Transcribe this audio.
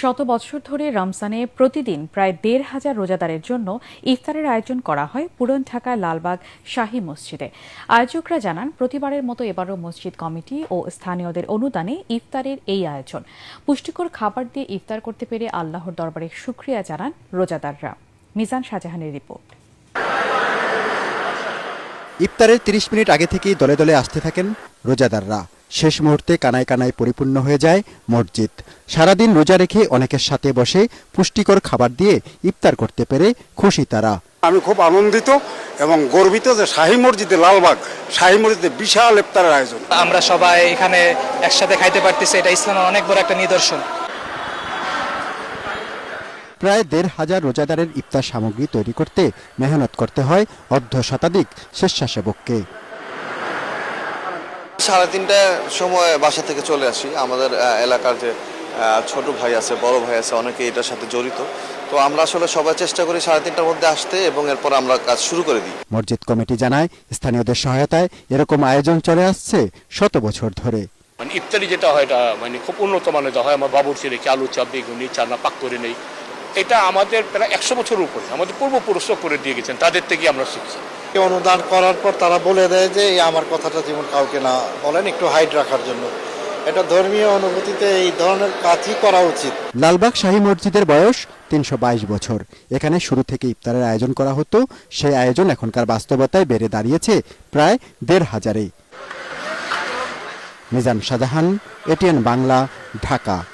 শত বছর ধরে রমজানে প্রতিদিন প্রায় দেড় হাজার রোজাদারের জন্য ইফতারের আয়োজন করা হয় পুরন ঢাকার লালবাগ শাহী মসজিদে। আয়োজকরা জানান, প্রতিবারের মতো এবারও মসজিদ কমিটি ও স্থানীয়দের অনুদানে ইফতারের এই আয়োজন। পুষ্টিকর খাবার দিয়ে ইফতার করতে পেরে আল্লাহর দরবারে শুক্রিয়া জানান রোজাদাররা। মিজান শাহজাহানের রিপোর্ট। ইফতারের ৩০ মিনিট আগে থেকেই দলে দলে আসতে থাকেন রোজাদাররা। শেষ মুহূর্তে কানায় কানায় পরিপূর্ণ হয়ে যায় মসজিদ। সারাদিন রোজা রেখে অনেকের সাথে বসে পুষ্টিকর খাবার দিয়ে ইফতার করতে পেরে খুশি তারা। আমি খুব আনন্দিত এবং গর্বিত যে শাহী মসজিদে লালবাগ শাহী মসজিদে বিশাল ইফতারের আয়োজন। আমরা সবাই এখানে একসাথে খাইতে পারতেছি এটা ইসলামের অনেক বড় একটা নিদর্শন। প্রায় দেড় হাজার রোজাদারের ইফতার সামগ্রী তৈরি করতে মেহনত করতে হয় অর্ধ শতাধিক স্বেচ্ছাসেবককে। সাড়ে তিনটার সময় বাসা থেকে চলে আসি। আমাদের এলাকার যে ছোট ভাই আছে বড় ভাই আছে অনেকে এটার সাথে জড়িত। তো আমরা আসলে সবাই চেষ্টা করি সাড়ে তিনটার মধ্যে আসতে এবং এরপর আমরা কাজ শুরু করে দিই। মসজিদ কমিটি জানায় স্থানীয়দের সহায়তায় এরকম আয়োজন চলে আসছে শত বছর ধরে। মানে ইফতারি যেটা হয় এটা মানে খুব উন্নত মানের হয় আমার বাবুর্চি রেখে আলু চাপ বেগুনি চানা পাক করে নেই। এটা আমাদের প্রায় একশো বছরের উপরে আমাদের পূর্বপুরুষও করে দিয়ে গেছেন তাদের থেকে আমরা শিখছি। অনুদান করার পর তারা বলে দেয় যে, এই আমার কথাটা যেমন কাউকে না বলেন, একটু হাইট রাখার জন্য। এটা ধর্মীয় অনুভূতিতে এই ধরনের কাজই করা উচিত। লালবাগ শাহী মসজিদের বয়স তিনশো বাইশ বছর। এখানে শুরু থেকে ইফতারের আয়োজন করা হতো। সেই আয়োজন এখনকার বাস্তবতায় বেড়ে দাঁড়িয়েছে প্রায় দেড় হাজারে। মিজান শাহজাহান, এটিএন বাংলা, ঢাকা।